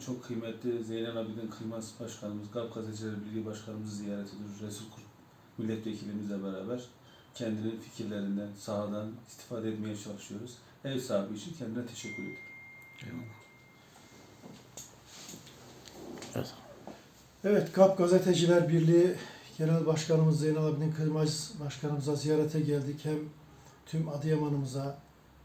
çok kıymetli Zeynel Abidin Kıymas Başkanımız, GAP Gazeteciler Birliği Başkanımızı ziyaret ediyoruz. Resul Kurt milletvekilimizle beraber kendinin fikirlerinden, sahadan istifade etmeye çalışıyoruz. Ev sahibi için kendine teşekkür ederim. Evet, GAP Gazeteciler Birliği Genel Başkanımız Zeynel Abidin Kırmaz Başkanımıza ziyarete geldik. Hem tüm Adıyaman'ımıza,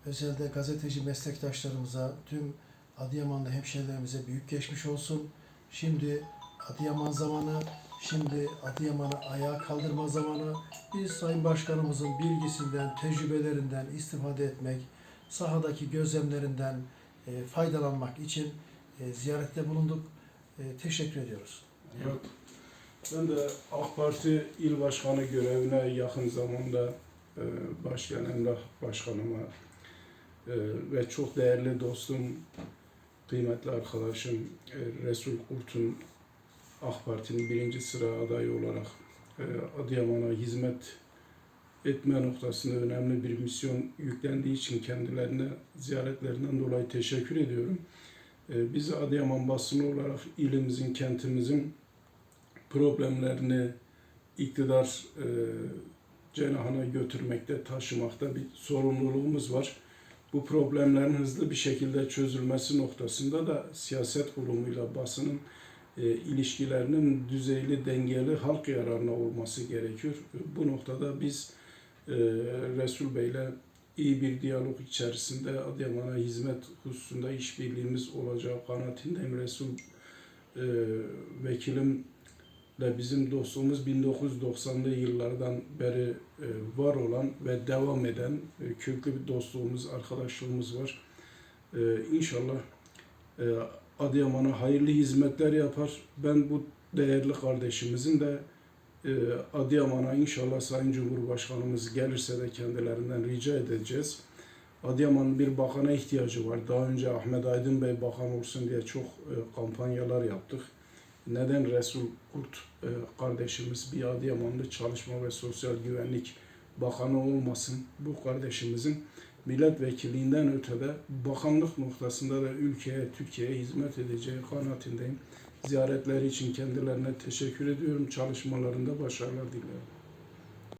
özellikle gazeteci meslektaşlarımıza, tüm Adıyamanlı hemşehrilerimize büyük geçmiş olsun. Şimdi Adıyaman zamanı, şimdi Adıyaman'ı ayağa kaldırma zamanı. Biz Sayın Başkanımızın bilgisinden, tecrübelerinden istifade etmek, sahadaki gözlemlerinden e, faydalanmak için e, ziyarette bulunduk. E, teşekkür ediyoruz. Evet. Ben de AK Parti il başkanı görevine yakın zamanda e, başlayan Emrah Başkanıma e, ve çok değerli dostum, kıymetli arkadaşım e, Resul Kurt'un AK Parti'nin birinci sıra adayı olarak e, Adıyaman'a hizmet etme noktasında önemli bir misyon yüklendiği için kendilerine ziyaretlerinden dolayı teşekkür ediyorum. E, Biz Adıyaman basını olarak ilimizin, kentimizin problemlerini iktidar cenahına götürmekte, taşımakta bir sorumluluğumuz var. Bu problemlerin hızlı bir şekilde çözülmesi noktasında da siyaset kurumuyla basının e, ilişkilerinin düzeyli, dengeli, halk yararına olması gerekiyor. Bu noktada biz e, Resul Bey'le iyi bir diyalog içerisinde Adıyaman'a hizmet hususunda işbirliğimiz olacağı kanaatindeyim. Resul e, vekilim de bizim dostluğumuz 1990'lı yıllardan beri e, var olan ve devam eden e, köklü bir dostluğumuz, arkadaşlığımız var. E, İnşallah Adıyaman'a hayırlı hizmetler yapar. Ben bu değerli kardeşimizin de Adıyaman'a inşallah Sayın Cumhurbaşkanımız gelirse de kendilerinden rica edeceğiz. Adıyaman'ın bir bakana ihtiyacı var. Daha önce Ahmet Aydın Bey bakan olsun diye çok kampanyalar yaptık. Neden Resul Kurt e, kardeşimiz bir Adıyamanlı Çalışma ve Sosyal Güvenlik Bakanı olmasın? Bu kardeşimizin milletvekilliğinden ötede bakanlık noktasında da ülkeye, Türkiye'ye hizmet edeceği kanaatindeyim. Ziyaretleri için kendilerine teşekkür ediyorum. Çalışmalarında başarılar diliyorum.